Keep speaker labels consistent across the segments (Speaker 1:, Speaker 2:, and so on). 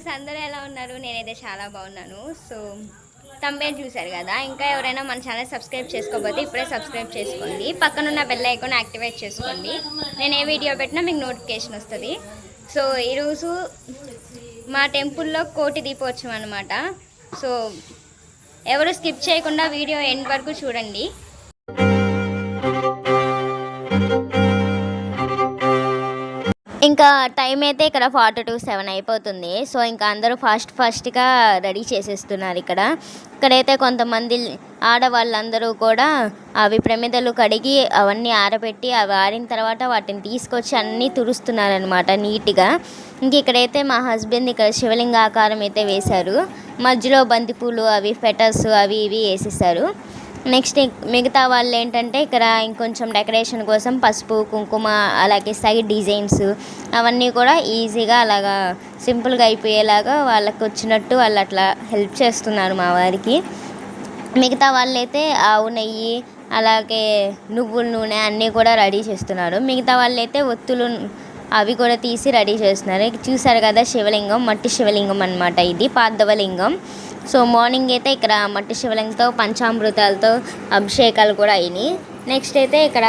Speaker 1: Viewers అందరూ ఎలా ఉన్నారు? నేనైతే చాలా బాగున్నాను. సో తంబేర్ చూశారు కదా? ఇంకా ఎవరైనా మన ఛానల్ సబ్స్క్రైబ్ చేసుకోకపోతే ఇప్పుడే సబ్స్క్రైబ్ చేసుకోండి. పక్కనున్న బెల్ ఐకాన్ యాక్టివేట్ చేసుకోండి. నేను ఏ వీడియో పెట్టినా మీకు నోటిఫికేషన్ వస్తుంది. సో ఈరోజు మా టెంపుల్లో కోటి దీపోత్సవం అనమాట సో ఎవరు స్కిప్ చేయకుండా వీడియో ఎండ్ వరకు చూడండి. ఇంకా టైం అయితే ఇక్కడ ఫార్టీ టు సెవెన్ అయిపోతుంది. సో ఇంకా అందరూ ఫాస్ట్ ఫాస్ట్గా రెడీ చేసేస్తున్నారు ఇక్కడ. ఇక్కడైతే కొంతమంది ఆడవాళ్ళందరూ కూడా అవి ప్రమిదలు కడిగి అవన్నీ ఆరబెట్టి అవి ఆరిన తర్వాత వాటిని తీసుకొచ్చి అన్నీ తుడుస్తున్నారనమాట నీట్గా. ఇంక ఇక్కడైతే మా హస్బెండ్ ఇక్కడ శివలింగ ఆకారం అయితే వేశారు. మధ్యలో బంతిపూలు అవి ఫెటర్స్ అవి ఇవి వేసేసారు నెక్స్ట్ మిగతా వాళ్ళు ఏంటంటే ఇక్కడ ఇంకొంచెం డెకరేషన్ కోసం పసుపు కుంకుమ అలాగే సైడ్ డిజైన్స్ అవన్నీ కూడా ఈజీగా అలాగా సింపుల్గా అయిపోయేలాగా వాళ్ళకి వచ్చినట్టు వాళ్ళు అట్లా హెల్ప్ చేస్తున్నారు మా వారికి. మిగతా వాళ్ళైతే ఆవు నెయ్యి అలాగే నువ్వుల నూనె అన్నీ కూడా రెడీ చేస్తున్నారు. మిగతా వాళ్ళైతే ఒత్తులు అవి కూడా తీసి రెడీ చేస్తున్నారు. చూసారు కదా శివలింగం మట్టి శివలింగం అనమాట ఇది పార్థవలింగం. సో మార్నింగ్ అయితే ఇక్కడ మట్టి శివలింగంతో పంచామృతాలతో అభిషేకాలు కూడా అయినాయి. నెక్స్ట్ అయితే ఇక్కడ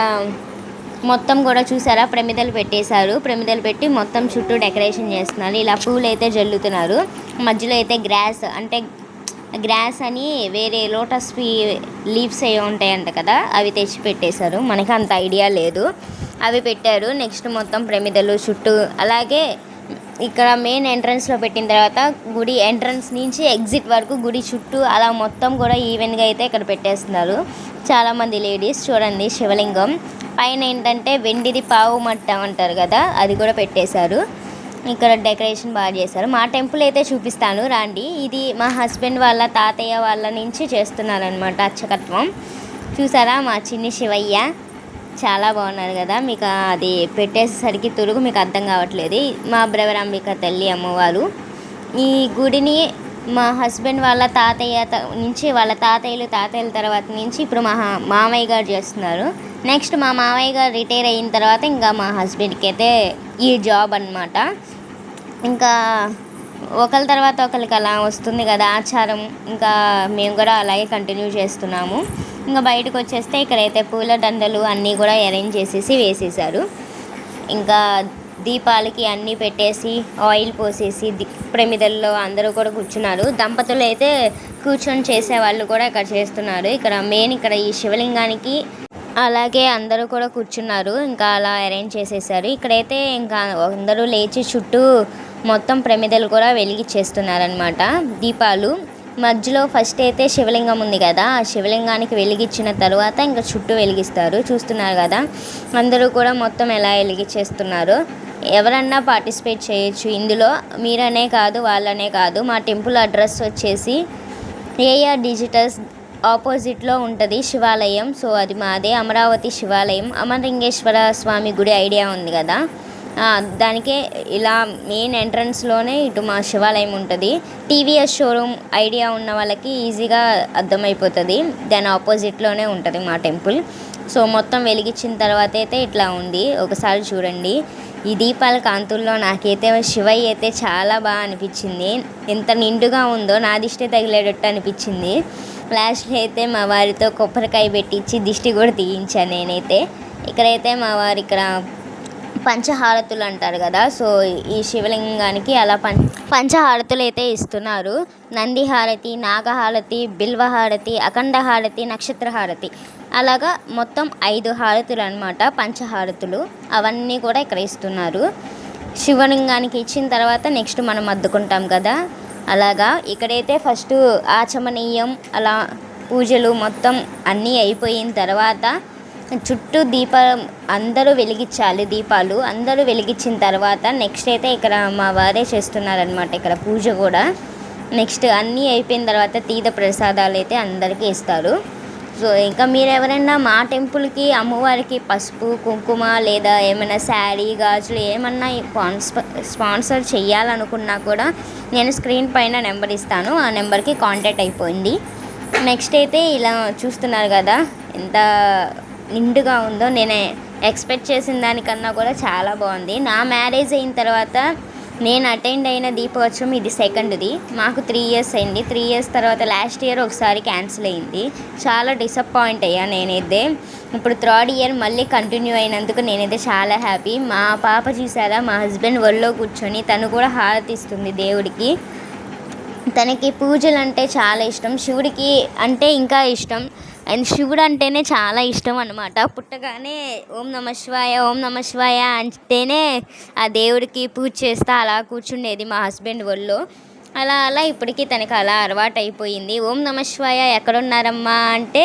Speaker 1: మొత్తం కూడా చూసారా? ప్రమిదలు పెట్టేశారు. ప్రమిదలు పెట్టి మొత్తం చుట్టూ డెకరేషన్ చేస్తున్నారు. ఇలా పూలు అయితే జల్లుతున్నారు. మధ్యలో అయితే గ్రాస్ అంటే గ్రాస్ అని వేరే లోటస్ ఫీ లీవ్స్ అవి ఉంటాయంట కదా అవి తెచ్చి పెట్టేశారు. మనకి అంత ఐడియా లేదు. అవి పెట్టారు. నెక్స్ట్ మొత్తం ప్రమిదలు చుట్టూ అలాగే ఇక్కడ మెయిన్ ఎంట్రన్స్లో పెట్టిన తర్వాత గుడి ఎంట్రన్స్ నుంచి ఎగ్జిట్ వరకు గుడి చుట్టూ అలా మొత్తం కూడా ఈవెన్గా అయితే ఇక్కడ పెట్టేస్తున్నారు. చాలామంది లేడీస్ చూడండి శివలింగం. పైన ఏంటంటే వెండిది పావు మట్టం అంటారు కదా అది కూడా పెట్టేశారు. ఇక్కడ డెకరేషన్ బాగా చేశారు. మా టెంపుల్ అయితే చూపిస్తాను రాండి. ఇది మా హస్బెండ్ వాళ్ళ తాతయ్య వాళ్ళ నుంచి చేస్తున్నారనమాట అచ్చకత్వం చూసారా మా చిన్ని శివయ్య? చాలా బాగున్నారు కదా. మీకు అది పెట్టేసరికి తురుగు మీకు అర్థం కావట్లేదు. మా బ్రవరాంబిక తల్లి అమ్మవారు. ఈ గుడిని మా హస్బెండ్ వాళ్ళ తాతయ్య నుంచి వాళ్ళ తాతయ్యలు తాతయ్యల తర్వాత నుంచి ఇప్పుడు మా మామయ్య గారు చేస్తున్నారు. నెక్స్ట్ మా మామయ్య గారు రిటైర్ అయిన తర్వాత ఇంకా మా హస్బెండ్కి అయితే ఈ జాబ్ అనమాట ఇంకా ఒకరి తర్వాత ఒకరికి అలా వస్తుంది కదా ఆచారం. ఇంకా మేము కూడా అలాగే కంటిన్యూ చేస్తున్నాము. ఇంకా బయటకు వచ్చేస్తే ఇక్కడైతే పూల దండలు అన్నీ కూడా అరేంజ్ చేసేసి వేసేసారు ఇంకా దీపాలకి అన్నీ పెట్టేసి ఆయిల్ పోసేసి ప్రమిదల్లో అందరూ కూడా కూర్చున్నారు. దంపతులు అయితే కూర్చొని చేసే వాళ్ళు కూడా ఇక్కడ చేస్తున్నారు. ఇక్కడ మెయిన్ ఇక్కడ ఈ శివలింగానికి అలాగే అందరూ కూడా కూర్చున్నారు. ఇంకా అలా అరేంజ్ చేసేసారు. ఇక్కడైతే ఇంకా అందరూ లేచి చుట్టూ మొత్తం ప్రమిదలు కూడా వెలిగిచ్చేస్తున్నారనమాట దీపాలు. మధ్యలో ఫస్ట్ అయితే శివలింగం ఉంది కదా. ఆ శివలింగానికి వెలిగించిన తర్వాత ఇంకా చుట్టూ వెలిగిస్తారు. చూస్తున్నారు కదా. అందరూ కూడా మొత్తం ఎలా వెలిగించేస్తున్నారు ఎవరన్నా పార్టిసిపేట్ చేయొచ్చు. ఇందులో మీరనే కాదు వాళ్ళనే కాదు. మా టెంపుల్ అడ్రస్ వచ్చేసి ఏఆర్ డిజిటల్స్ ఆపోజిట్లో ఉంటుంది శివాలయం. సో అది మాదే అమరావతి శివాలయం. అమరలింగేశ్వర స్వామి గుడి ఐడియా ఉంది కదా. దానికే ఇలా మెయిన్ ఎంట్రన్స్లోనే ఇటు మా శివాలయం ఉంటుంది. టీవీఎస్ షోరూమ్ ఐడియా ఉన్న వాళ్ళకి ఈజీగా అర్థమైపోతుంది. దాని ఆపోజిట్లోనే ఉంటుంది మా టెంపుల్. సో మొత్తం వెలిగించిన తర్వాత అయితే ఇట్లా ఉంది. ఒకసారి చూడండి. ఈ దీపాల కాంతుల్లో నాకైతే శివయ్య అయితే చాలా బాగా అనిపించింది. ఎంత నిండుగా ఉందో నా దిష్టి తగిలేటట్టు అనిపించింది. లాస్ట్లో అయితే మా వారితో కొబ్బరికాయ పెట్టించి దిష్టి కూడా తీయించాను నేనైతే. ఇక్కడైతే మా వారు ఇక్కడ పంచహారతులు అంటారు కదా సో ఈ శివలింగానికి అలా పం పంచహారతులు అయితే ఇస్తున్నారు. నందిహారతి నాగహారతి బిల్వహారతి అఖండహారతి నక్షత్రహారతి. అలాగా మొత్తం ఐదు హారతులు అనమాట పంచహారతులు. అవన్నీ కూడా ఇక్కడ ఇస్తున్నారు. శివలింగానికి ఇచ్చిన తర్వాత నెక్స్ట్ మనం అద్దుకుంటాం కదా. అలాగా ఇక్కడైతే ఫస్ట్ ఆచమనీయం అలా పూజలు మొత్తం అన్నీ అయిపోయిన తర్వాత చుట్టూ దీపం అందరూ వెలిగించాలి దీపాలు. అందరూ వెలిగించిన తర్వాత నెక్స్ట్ అయితే ఇక్కడ మా వారే చేస్తున్నారనమాట ఇక్కడ పూజ కూడా. నెక్స్ట్ అన్నీ అయిపోయిన తర్వాత తీర్థ ప్రసాదాలు అయితే అందరికీ ఇస్తారు. సో ఇంకా మీరు ఎవరైనా మా టెంపుల్కి అమ్మవారికి పసుపు కుంకుమ లేదా ఏమైనా శారీ గాజులు ఏమన్నా స్పాన్సర్ చేయాలనుకున్నా కూడా నేను స్క్రీన్ పైన నెంబర్ ఇస్తాను. ఆ నెంబర్కి కాంటాక్ట్ అయిపోయింది. నెక్స్ట్ అయితే ఇలా చూస్తున్నారు కదా. ఎంత నిండుగా ఉందో నేను ఎక్స్పెక్ట్ చేసిన దానికన్నా కూడా చాలా బాగుంది. నా మ్యారేజ్ అయిన తర్వాత నేను అటెండ్ అయిన దీపోత్సవం ఇది సెకండ్ది. మాకు త్రీ ఇయర్స్ అయింది. త్రీ ఇయర్స్ తర్వాత లాస్ట్ ఇయర్ ఒకసారి క్యాన్సిల్ అయింది. చాలా డిసప్పాయింట్ అయ్యా నేనైతే. ఇప్పుడు థర్డ్ ఇయర్ మళ్ళీ కంటిన్యూ అయినందుకు నేనైతే చాలా హ్యాపీ. మా పాప చూసారా? మా హస్బెండ్ ఒళ్ళో కూర్చొని తను కూడా హారతి ఇస్తుంది దేవుడికి. తనకి పూజలు అంటే చాలా ఇష్టం. శివుడికి అంటే ఇంకా ఇష్టం. అండ్ శివుడు అంటేనే చాలా ఇష్టం అనమాట పుట్టగానే ఓం నమ శివాయ ఓం నమ శివాయ అంటేనే ఆ దేవుడికి పూజ చేస్తా అలా కూర్చుండేది మా హస్బెండ్ ఒళ్ళో. అలా అలా ఇప్పటికీ తనకి అలా అలవాటు అయిపోయింది ఓం నమ శివాయ ఎక్కడున్నారమ్మా అంటే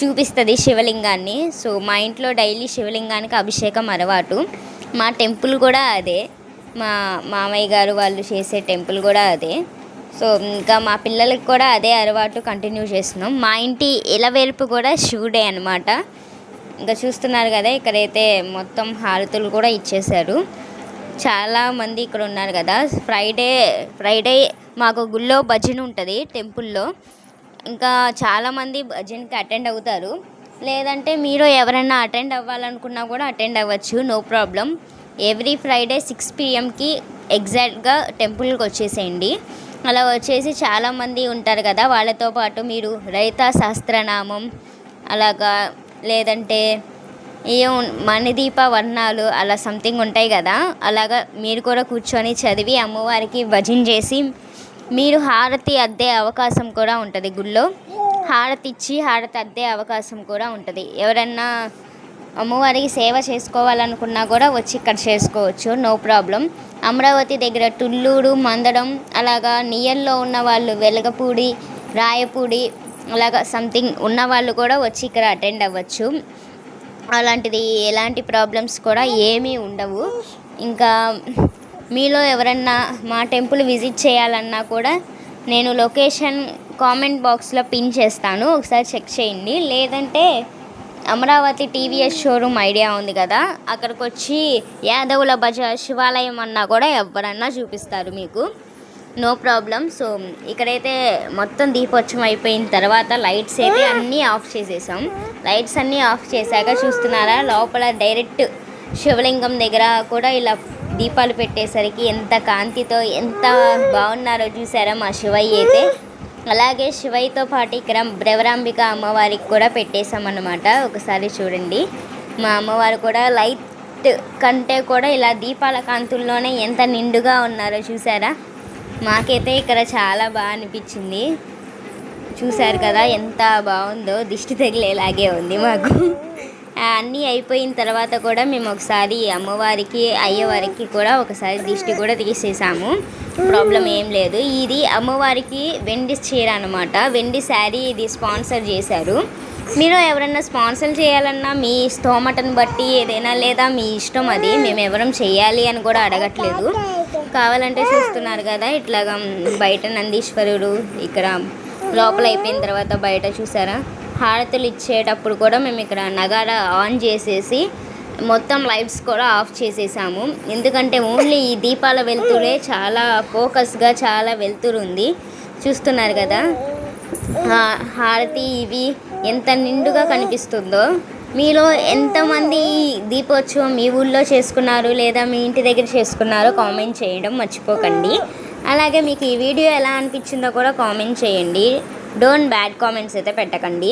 Speaker 1: చూపిస్తుంది శివలింగాన్ని. సో మా ఇంట్లో డైలీ శివలింగానికి అభిషేకం అలవాటు. మా టెంపుల్ కూడా అదే. మా మామయ్య గారు వాళ్ళు చేసే టెంపుల్ కూడా అదే. సో ఇంకా మా పిల్లలకి కూడా అదే అలవాటు కంటిన్యూ చేస్తున్నాం. మా ఇంటి ఇలవేర్పు కూడా శివుడే అనమాట ఇంకా చూస్తున్నారు కదా ఇక్కడైతే మొత్తం హారతులు కూడా ఇచ్చేశారు. చాలా మంది ఇక్కడ ఉన్నారు కదా. ఫ్రైడే ఫ్రైడే మాకు గుళ్ళో భజన ఉంటుంది టెంపుల్లో. ఇంకా చాలామంది భజనకి అటెండ్ అవుతారు. లేదంటే మీరు ఎవరైనా అటెండ్ అవ్వాలనుకున్నా కూడా అటెండ్ అవ్వచ్చు no problem every Friday six పిఎంకి ఎగ్జాక్ట్గా టెంపుల్కి వచ్చేసేయండి. అలా వచ్చేసి చాలామంది ఉంటారు కదా వాళ్ళతో పాటు మీరు రైతా సహస్రనామం అలాగా లేదంటే ఏం మణిదీప వర్ణాలు అలా సంథింగ్ ఉంటాయి కదా అలాగా మీరు కూడా కూర్చొని చదివి అమ్మవారికి భజన చేసి మీరు హారతి అద్దే అవకాశం కూడా ఉంటుంది గుళ్ళో. హారతి ఇచ్చి హారతి అద్దే అవకాశం కూడా ఉంటుంది. ఎవరన్నా అమ్మవారికి సేవ చేసుకోవాలనుకున్నా కూడా వచ్చి ఇక్కడ చేసుకోవచ్చు. నో ప్రాబ్లం అమరావతి దగ్గర టుల్లూరు మందడం అలాగా నియర్లో ఉన్న వాళ్ళు వెలగపూడి రాయపూడి అలాగా సంథింగ్ ఉన్న వాళ్ళు కూడా వచ్చి ఇక్కడ అటెండ్ అవ్వచ్చు. అలాంటిది ఎలాంటి ప్రాబ్లమ్స్ కూడా ఏమీ ఉండవు. ఇంకా మీలో ఎవరన్నా మా టెంపుల్ విజిట్ చేయాలన్నా కూడా నేను లొకేషన్ కామెంట్ బాక్స్లో పిన్ చేస్తాను. ఒకసారి చెక్ చేయండి. లేదంటే అమరావతి టీవీఎస్ షోరూమ్ ఐడియా ఉంది కదా అక్కడికి వచ్చి యాదవుల బజార్ శివాలయం అన్నా కూడా ఎవరన్నా చూపిస్తారు మీకు. No problem. సో ఇక్కడైతే మొత్తం దీపోత్సవం అయిపోయిన తర్వాత లైట్స్ అయితే అన్నీ ఆఫ్ చేసేసాం. లైట్స్ అన్నీ ఆఫ్ చేశాక చూస్తున్నారా లోపల డైరెక్ట్ శివలింగం దగ్గర కూడా ఇలా దీపాలు పెట్టేసరికి ఎంత కాంతితో ఎంత బాగున్నారో చూసారా మా శివయ్య అయితే. అలాగే శివయ్యతో పాటు ఇక్కడ బ్రవరాంబిక అమ్మవారికి కూడా పెట్టేశామన్నమాట. ఒకసారి చూడండి. మా అమ్మవారు కూడా లైట్ కంటే కూడా ఇలా దీపాల కాంతుల్లోనే ఎంత నిండుగా ఉన్నారో చూసారా? మాకైతే ఇక్కడ చాలా బాగా అనిపించింది. చూశారు కదా ఎంత బాగుందో దిష్టి తగిలేలాగే ఉంది మాకు. అన్నీ అయిపోయిన తర్వాత కూడా మేము ఒకసారి అమ్మవారికి అయ్యవారికి కూడా ఒకసారి దిష్టి కూడా తీసేసాము. ప్రాబ్లం ఏం లేదు. ఇది అమ్మవారికి వెండి చీర అనమాట వెండి శారీ ఇది స్పాన్సర్ చేశారు. మీరు ఎవరైనా స్పాన్సర్ చేయాలన్నా మీ స్తోమటను బట్టి ఏదైనా లేదా మీ ఇష్టం అది మేము ఎవరం చేయాలి అని కూడా అడగట్లేదు. కావాలంటే చూస్తున్నారు కదా ఇట్లాగా బయట నందీశ్వరుడు ఇక్కడ లోపల అయిపోయిన తర్వాత బయట చూసారా? హారతులు ఇచ్చేటప్పుడు కూడా మేము ఇక్కడ నగాడ ఆన్ చేసేసి మొత్తం లైట్స్ కూడా ఆఫ్ చేసేసాము. ఎందుకంటే ఓన్లీ ఈ దీపాల వెలుతురే చాలా ఫోకస్గా చాలా వెలుతురు ఉంది. చూస్తున్నారు కదా? హారతి ఇవి ఎంత నిండుగా కనిపిస్తుందో. మీలో ఎంతమంది దీపోత్సవం మీ ఊళ్ళో చేసుకున్నారు లేదా మీ ఇంటి దగ్గర చేసుకున్నారో కామెంట్ చేయడం మర్చిపోకండి. అలాగే మీకు ఈ వీడియో ఎలా అనిపించిందో కూడా కామెంట్ చేయండి. డోంట్ బ్యాడ్ కామెంట్స్ అయితే పెట్టకండి.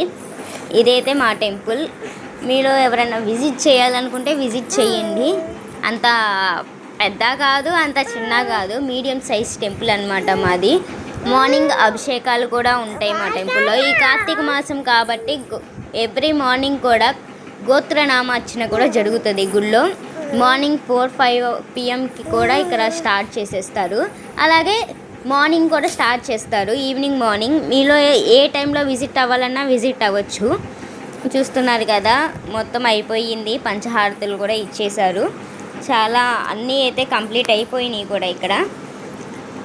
Speaker 1: ఇదైతే మా టెంపుల్. మీరు ఎవరైనా విజిట్ చేయాలనుకుంటే విజిట్ చేయండి. అంత పెద్ద కాదు అంత చిన్న కాదు. మీడియం సైజ్ టెంపుల్ అనమాట మాది. మార్నింగ్ అభిషేకాలు కూడా ఉంటాయి మా టెంపుల్లో. ఈ కార్తీక మాసం కాబట్టి ఎవ్రీ మార్నింగ్ కూడా గోత్రనామార్చన కూడా జరుగుతుంది గుళ్ళో. మార్నింగ్ ఫోర్ ఫైవ్ పిఎంకి కూడా ఇక్కడ స్టార్ట్ చేసేస్తారు. అలాగే మార్నింగ్ కూడా స్టార్ట్ చేస్తారు. Evening morning. మీలో ఏ- టైంలో విజిట్ అవ్వాలన్నా విజిట్ అవ్వచ్చు. చూస్తున్నారు కదా మొత్తం అయిపోయింది. పంచహారతులు కూడా ఇచ్చేశారు. చాలా అన్నీ అయితే కంప్లీట్ అయిపోయినాయి కూడా ఇక్కడ.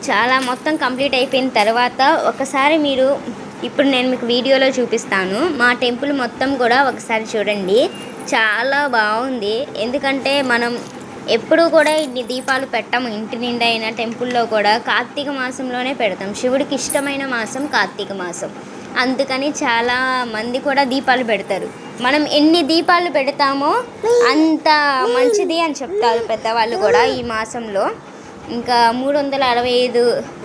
Speaker 1: చాలా మొత్తం కంప్లీట్ అయిపోయిన తర్వాత ఒకసారి మీరు ఇప్పుడు నేను మీకు వీడియోలో చూపిస్తాను. మా టెంపుల్ మొత్తం కూడా ఒకసారి చూడండి. చాలా బాగుంది. ఎందుకంటే మనం ఎప్పుడు కూడా ఇన్ని దీపాలు పెట్టాము. ఇంటి నిండా అయిన టెంపుల్లో కూడా కార్తీక మాసంలోనే పెడతాం. శివుడికి ఇష్టమైన మాసం కార్తీక మాసం. అందుకని చాలా మంది కూడా దీపాలు పెడతారు. మనం ఎన్ని దీపాలు పెడతామో అంత మంచిది అని చెప్తారు పెద్దవాళ్ళు కూడా ఈ మాసంలో. ఇంకా మూడు వందల అరవై ఐదు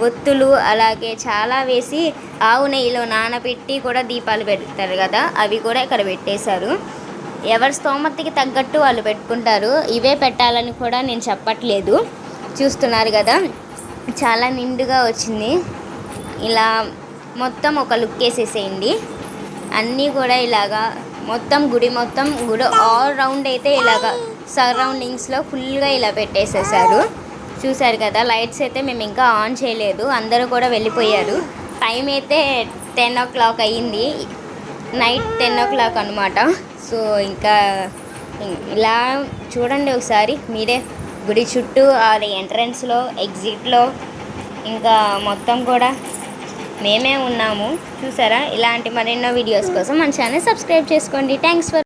Speaker 1: ఒత్తులు అలాగే చాలా వేసి ఆవు నెయ్యిలో నానబెట్టి కూడా దీపాలు పెడతారు కదా అవి కూడా ఇక్కడ పెట్టేశారు. ఎవరి స్తోమతకి తగ్గట్టు వాళ్ళు పెట్టుకుంటారు. ఇవే పెట్టాలని కూడా నేను చెప్పట్లేదు. చూస్తున్నారు కదా చాలా నిండుగా వచ్చింది. ఇలా మొత్తం ఒక లుక్ వేసేసేయండి. అన్నీ కూడా ఇలాగా మొత్తం గుడి మొత్తం గుడి ఆల్ రౌండ్ అయితే ఇలాగా సరౌండింగ్స్లో ఫుల్గా ఇలా పెట్టేసేసారు. చూసారు కదా లైట్స్ అయితే మేము ఇంకా ఆన్ చేయలేదు. అందరూ కూడా వెళ్ళిపోయారు. టైం అయితే టెన్ ఓ క్లాక్ అయ్యింది. నైట్ టెన్ ఓ క్లాక్ అనమాట సో ఇంకా ఇలా చూడండి ఒకసారి మీరే. గుడి చుట్టూ అది ఎంట్రన్స్లో ఎగ్జిట్లో ఇంకా మొత్తం కూడా మేమే ఉన్నాము. చూసారా? ఇలాంటి మరెన్నో వీడియోస్ కోసం మన ఛానల్ సబ్స్క్రైబ్ చేసుకోండి. Thanks for